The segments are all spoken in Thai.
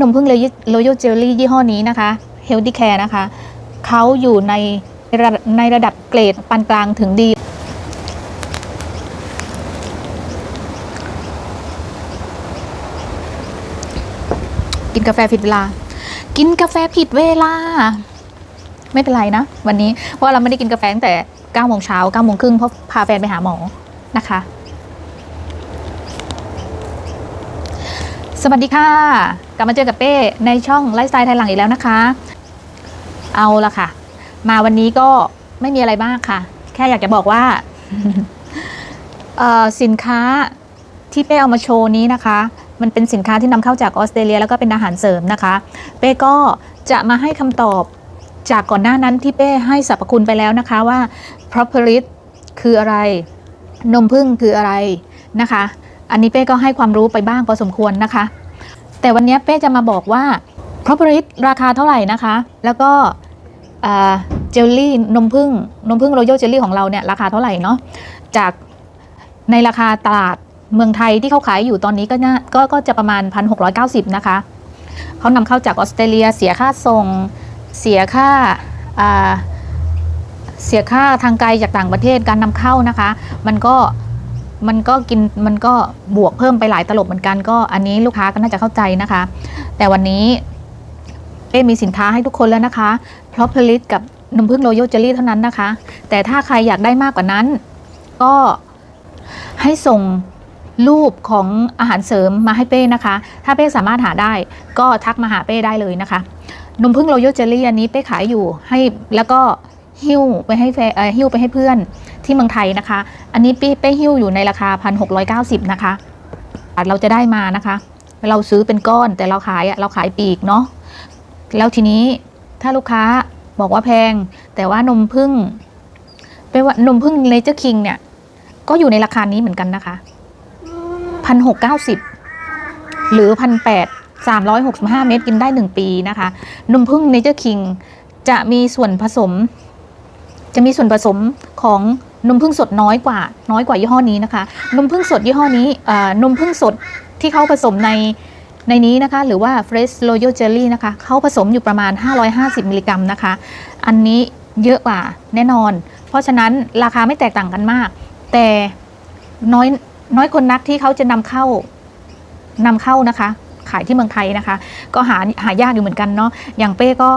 นมพึ่งเลยโรยัลเจลลี่ยี่ห้อนี้นะคะเฮล t ี c แคร์นะคะเขาอยู่ในในระดับเกรดปานกลางถึงดี กินกาแฟผิดเวลา กินกาแฟผิดเวลา ไม่เป็นไรนะ วันนี้เพราะเราไม่ได้กินกาแฟตั้งแต่9โมงเช้า9โมงครึ่งเพราะพาแฟนไปหาหมอนะคะ สวัสดีค่ะ กลับมาเจอกับเป้ในช่องไลฟ์สไตล์ไทยหลังอีกแล้วนะคะ เอาละค่ะ มาวันนี้ก็ไม่มีอะไรมากค่ะ แค่อยากจะบอกว่าสินค้าที่เป้เอามาโชว์นี้นะคะ มันเป็นสินค้าที่นำเข้าจากออสเตรเลีย แล้วก็เป็นอาหารเสริมนะคะ เป้ก็จะมาให้คำตอบจากก่อนหน้านั้นที่เป้ให้สรรพคุณไปแล้วนะคะว่า propolis คืออะไร นมพึ่งคืออะไรนะคะ อันนี้เป้ก็ให้ความรู้ไปบ้างพอสมควรนะคะ แต่วันนี้เป้จะมาบอกว่า propolis ราคาเท่าไหร่นะคะ แล้วก็เจลลี่นมพึ่งนมพึ่งโรยัลเจลลี่ของเราเนี่ยราคาเท่าไหร่เนาะจากในราคาตลาดเมืองไทยที่เขาขายอยู่ตอนนี้ก็น่าก็ก็จะประมาณ 1,690 นะคะ เขานำเข้าจากออสเตรเลียเสียค่าส่งเสียค่าเสียค่าทางไกลจากต่างประเทศการนำเข้านะคะ มันก็ มันก็กินมันก็บวกเพิ่มไปหลายตลบเหมือนกันก็อันนี้ลูกค้าก็น่าจะเข้าใจนะคะ แต่วันนี้เป้มีสินค้าให้ทุกคนแล้วนะคะเพราะผลิตกับนมพึ่งโรยัลเจลลี่เท่านั้นนะคะ แต่ถ้าใครอยากได้มากกว่านั้น ก็ให้ส่งรูปของอาหารเสริมมาให้เป้นะคะ ถ้าเป้สามารถหาได้ก็ทักมาหาเป้ได้เลยนะคะนมพึ่งโรยัลเจลลี่อันนี้เป้ขายอยู่ให้แล้วก็หิ้วไปให้แฟหิ้วไปให้เพื่อน ที่เมืองไทยนะคะ อันนี้เป้เป้หิ้วอยู่ในราคา 1,690 นะคะ เราจะได้มานะคะ เราซื้อเป็นก้อนแต่เราขายเราขายปีกเนาะ แล้วทีนี้ถ้าลูกค้าบอกว่าแพง แต่ว่านมพึ่งเป้ว่านมพึ่งเลเจอร์คิงเนี่ย ก็อยู่ในราคานี้เหมือนกันนะคะ 1,690 หรือ 1,800 365 เม็ดกินได้ 1 ปีนะคะ นมพึ่งเนเจอร์คิงจะมีส่วนผสม จะมีส่วนผสมของ นมพึ่งสดน้อยกว่า น้อยกว่ายี่ห้อนี้นะคะ นมพึ่งสดยี่ห้อนี้นมพึ่งสดที่เขาผสมในในนี้นะคะ หรือว่า Fresh Royal Jelly นะคะเขาผสมอยู่ประมาณ 550 มิลลิกรัมนะคะ อันนี้เยอะกว่าแน่นอน เพราะฉะนั้นราคาไม่แตกต่างกันมาก แต่น้อยน้อยคนนักที่เขาจะนำเข้านำเข้านะคะ ขายที่เมืองไทยนะคะ ก็หาหายากอยู่เหมือนกันเนาะอย่างเป้ก็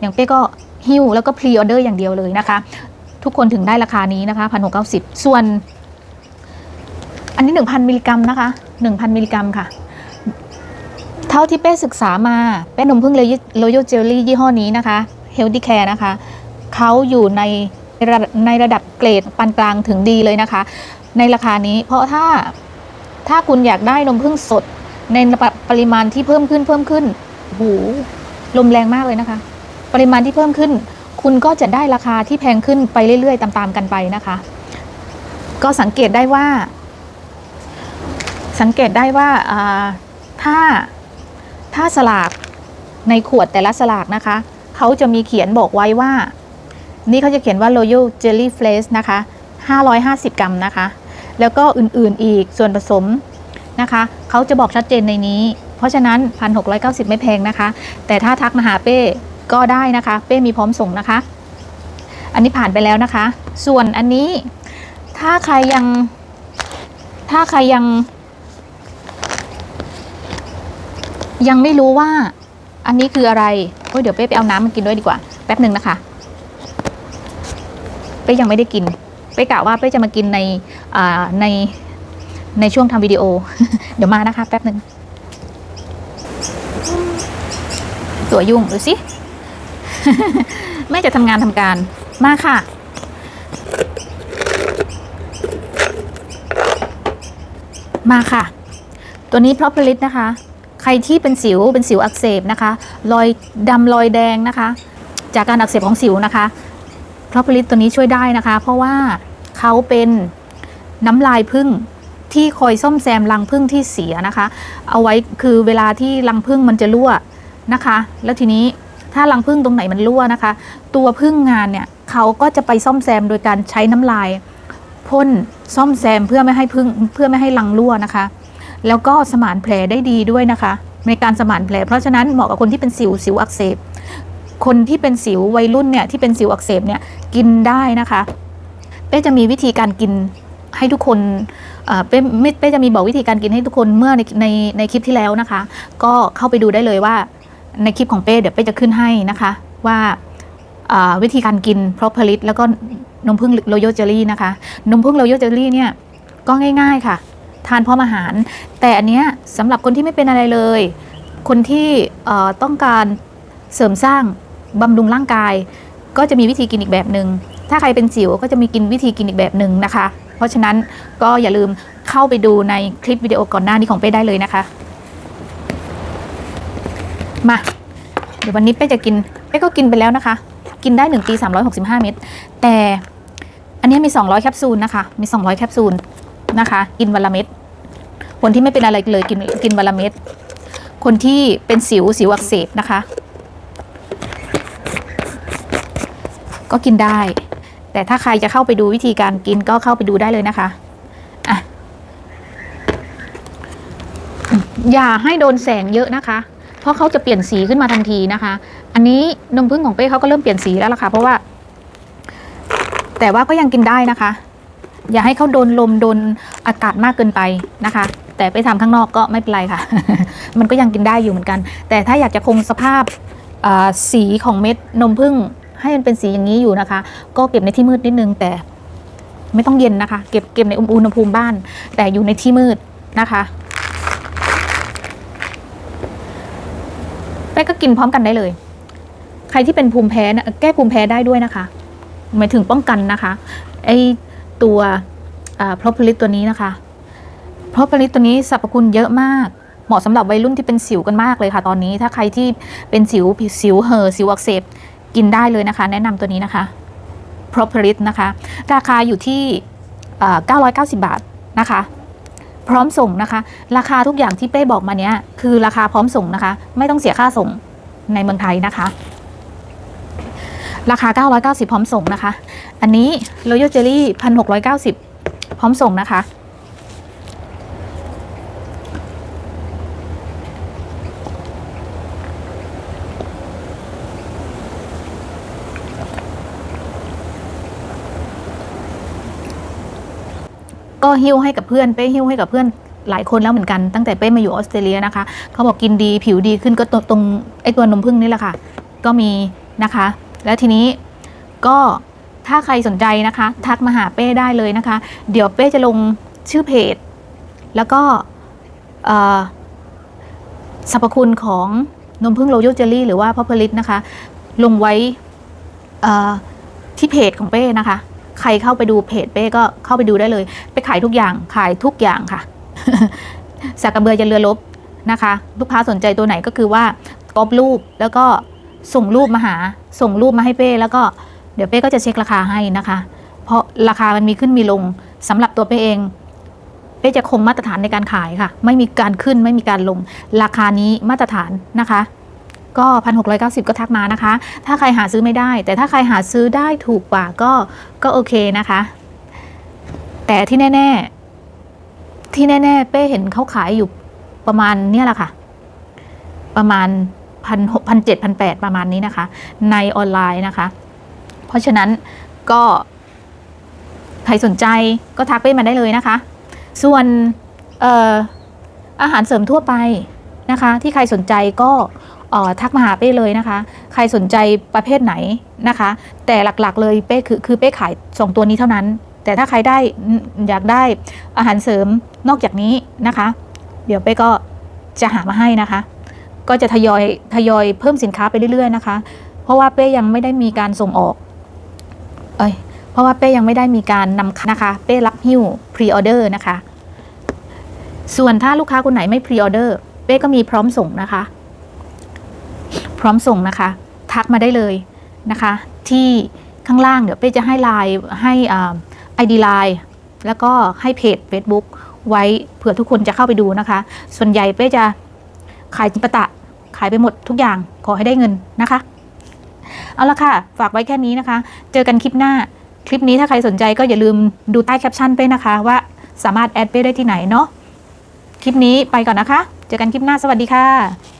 อย่างเป้ก็หิ้วแล้วก็พรีออเดอร์อย่างเดียวเลยนะคะ ทุกคนถึงได้ราคานี้นะคะพันหกเก้าสิบส่วน อันนี้หนึ่งพันมิลลิกรัมนะคะหนึ่งพันมิลลิกรัมค่ะ เท่าที่เป้ศึกษามาเป้นมพึ่งเลยโยเจลลี่ยี่ห้อนี้นะคะเฮล t ี c แคร์นะคะเขาอยู่ในในระดับเกรดปานกลางถึงดีเลยนะคะ ในราคานี้เพราะถ้าถ้าคุณอยากได้นมพึ่งสดในปริมาณที่เพิ่มขึ้นเพิ่มขึ้นโอ้โหลมแรงมากเลยนะคะ ปริมาณที่เพิ่มขึ้น คุณก็จะได้ราคาที่แพงขึ้นไปเรื่อย ๆ ตามๆกันไปนะคะ ก็สังเกตได้ว่า สังเกตได้ว่าถ้าถ้าสลากในขวดแต่ละสลากนะคะ เขาจะมีเขียนบอกไว้ว่า นี่เขาจะเขียนว่า Royal Jelly Flakes นะคะ 550 กรัมนะคะ แล้วก็อื่นๆอีกส่วนผสมนะคะ เขาจะบอกชัดเจนในนี้ เพราะฉะนั้น 1,690 ไม่แพงนะคะ แต่ถ้าทักมาหาเป้ ก็ได้นะคะ เป้มีพร้อมส่งนะคะ อันนี้ผ่านไปแล้วนะคะ ส่วนอันนี้ถ้าใครยัง ถ้าใครยัง ยังไม่รู้ว่าอันนี้คืออะไรโอ้ยเดี๋ยวเป้ไปเอาน้ำมากินด้วยดีกว่า แป๊บหนึ่งนะคะเป้ยังไม่ได้กิน เป้กะว่าเป้จะมากินในอ่าในในช่วงทำวิดีโอ เดี๋ยวมานะคะ แป๊บหนึ่งตัวยุ่งดูสิ แม่จะทำงานทำการมาค่ะ มาค่ะ ตัวนี้เพราะผลิตนะคะ ใครที่เป็นสิวเป็นสิวอักเสบนะคะ รอยดำรอยแดงนะคะ จากการอักเสบของสิวนะคะเพราะผลิตตัวนี้ช่วยได้นะคะ เพราะว่าเขาเป็นน้ำลายพึ่งที่คอยซ่อมแซมรังพึ่งที่เสียนะคะ เอาไว้คือเวลาที่รังพึ่งมันจะรั่วนะคะ แล้วทีนี้ ถ้ารังพึ่งตรงไหนมันรั่วนะคะ ตัวพึ่งงานเนี่ยเขาก็จะไปซ่อมแซมโดยการใช้น้ำลายพ่นซ่อมแซมเพื่อไม่ให้พึ่งเพื่อไม่ให้รังรั่วนะคะ แล้วก็สมานแผลได้ดีด้วยนะคะ ในการสมานแผล เพราะฉะนั้นเหมาะกับคนที่เป็นสิวสิวอักเสบ คนที่เป็นสิววัยรุ่นเนี่ยที่เป็นสิวอักเสบเนี่ยกินได้นะคะ เป้จะมีวิธีการกินให้ทุกคนเออเป้ไม่เป้จะมีบอกวิธีการกินให้ทุกคนเมื่อในในในคลิปที่แล้วนะคะ ก็เข้าไปดูได้เลยว่า ในคลิปของเป้เดี๋ยวเป้จะขึ้นให้นะคะ ว่าวิธีการกินพรอพลิตแล้วก็นมผึ้งโรโยเจอรี่นะคะ นมผึ้งโรโยเจอรี่เนี่ยก็ง่าย ๆค่ะ ทานพร้อมอาหาร แต่อันเนี้ยสำหรับคนที่ไม่เป็นอะไรเลย คนที่ต้องการเสริมสร้างบำรุงร่างกาย ก็จะมีวิธีกินอีกแบบหนึง่งถ้าใครเป็นสิวก็จะมีกินวิธีกินอีกแบบหนึ่งนะคะ เพราะฉะนั้นก็อย่าลืมเข้าไปดูในคลิปวิดีโอก่อนหน้านี้ของเป้ได้เลยนะคะ มา เดี๋ยววันนี้เป้จะกินเป้ก็กินไปแล้วนะคะ กินได้1ปี365 เม็ดแต่อันนี้มี 200 แคปซูลนะคะ มี 200 แคปซูลนะคะ กินวันละเม็ดคนที่ไม่เป็นอะไรเลยกินกินวันละเม็ดคนที่เป็นสิวสิวอักเสบนะคะ ก็กินได้ แต่ถ้าใครจะเข้าไปดูวิธีการกินก็เข้าไปดูได้เลยนะคะอะอืมอย่าให้โดนแสงเยอะนะคะ เพราะเขาจะเปลี่ยนสีขึ้นมาทันทีนะคะ อันนี้นมผึ้งของเป้เขาก็เริ่มเปลี่ยนสีแล้วล่ะค่ะ เพราะว่า แต่ว่าก็ยังกินได้นะคะ อย่าให้เขาโดนลมโดนอากาศมากเกินไปนะคะ แต่ไปทำข้างนอกก็ไม่เป็นไรค่ะ มันก็ยังกินได้อยู่เหมือนกัน แต่ถ้าอยากจะคงสภาพสีของเม็ดนมผึ้งให้มันเป็นสีอย่างนี้อยู่นะคะ ก็เก็บในที่มืดนิดนึงแต่ไม่ต้องเย็นนะคะ เก็บเก็บในอุณหภูมิบ้าน แต่อยู่ในที่มืดนะคะ แป้ก็กินพร้อมกันได้เลย ใครที่เป็นภูมิแพ้นะแก้ภูมิแพ้ได้ด้วยนะคะหมายถึงป้องกันนะคะไอตัวพรอพลิตตัวนี้นะคะพรอพลิตตัวนี้สรรพคุณเยอะมากเหมาะสำหรับวัยรุ่นที่เป็นสิวกันมากเลยค่ะ ตอนนี้ถ้าใครที่เป็นสิวสิวเห่อสิวอักเสบกินได้เลยนะคะ แนะนำตัวนี้นะคะ p r o p e r i t นะคะ ราคาอยู่ที่ 990 บาทนะคะ พร้อมส่งนะคะ ราคาทุกอย่างที่เป้บอกมาเนี้ยคือราคาพร้อมส่งนะคะ ไม่ต้องเสียค่าส่งในเมืองไทยนะคะ ราคา 990 พร้อมส่งนะคะ อันนี้ Royal Jelly 1,690 พร้อมส่งนะคะ ก็หิ้วให้กับเพื่อนเป้หิ้วให้กับเพื่อนหลายคนแล้วเหมือนกันตั้งแต่เป้มาอยู่ออสเตรเลียนะคะเขาบอกกินดีผิวดีขึ้นก็ตรงตรงไอตัวนมผึ้งนี่แหละค่ะ ก็มีนะคะ แล้วทีนี้ก็ถ้าใครสนใจนะคะ ทักมาหาเป้ได้เลยนะคะ เดี๋ยวเป้จะลงชื่อเพจ แล้วก็สรรพคุณของนมผึ้งโรโยเจลลี่หรือว่าพอพลิตนะคะ ลงไว้ที่เพจของเป้นะคะ ใครเข้าไปดูเพจเป้ก็เข้าไปดูได้เลย ไปขายทุกอย่างขายทุกอย่างค่ะสากกระเบือจะเรือลบนะคะ ลูกค้าสนใจตัวไหนก็คือว่ากอบรูปแล้วก็ส่งรูปมาหา ส่งรูปมาให้เป้แล้วก็เดี๋ยวเป้ก็จะเช็คราคาให้นะคะ เพราะราคามันมีขึ้นมีลงสำหรับตัวเป้เอง เป้จะคงมาตรฐานในการขายค่ะ ไม่มีการขึ้นไม่มีการลง ราคานี้มาตรฐานนะคะ ก็พันหกร้อยเก้าสิบก็ทักมานะคะ ถ้าใครหาซื้อไม่ได้ แต่ถ้าใครหาซื้อได้ถูกกว่าก็ก็โอเคนะคะ แต่ที่แน่ ๆ ที่แน่ ๆ เป้เห็นเขาขายอยู่ประมาณเนี่ยแหละค่ะ ประมาณพันหกพันเจ็ดพันแปดประมาณนี้นะคะ ในออนไลน์นะคะ เพราะฉะนั้นก็ใครสนใจก็ทักเป้มาได้เลยนะคะ ส่วนอออาหารเสริมทั่วไปนะคะ ที่ใครสนใจก็ ทักมาหาเป้เลยนะคะ ใครสนใจประเภทไหนนะคะ แต่หลักๆ เลยเป้คือคือเป้ขายสองตัวนี้เท่านั้น แต่ถ้าใครได้อยากได้อาหารเสริมนอกจากนี้นะคะ เดี๋ยวเป้ก็จะหามาให้นะคะ ก็จะทยอยทยอยเพิ่มสินค้าไปเรื่อยๆนะคะ เพราะว่าเป้ยังไม่ได้มีการส่งออก เอ้ยเพราะว่าเป้ยังไม่ได้มีการนำนะคะ เป้รับหิ้วพรีออเดอร์นะคะ ส่วนถ้าลูกค้าคนไหนไม่พรีออเดอร์เป้ก็มีพร้อมส่งนะคะ พร้อมส่งนะคะ ทักมาได้เลยนะคะ ที่ข้างล่างเดี๋ยวเป้จะให้ไลน์ให้ไอดีไลน์แล้วก็ให้เพจ Facebook ไว้เผื่อทุกคนจะเข้าไปดูนะคะ ส่วนใหญ่เป้จะขายจิปาตะขายไปหมดทุกอย่างขอให้ได้เงินนะคะ เอาละค่ะ ฝากไว้แค่นี้นะคะ เจอกันคลิปหน้าคลิปนี้ถ้าใครสนใจก็อย่าลืมดูใต้แคปชั่นไปนะคะ ว่าสามารถแอดไปได้ที่ไหนเนาะคลิปนี้ไปก่อนนะคะ เจอกันคลิปหน้าสวัสดีค่ะ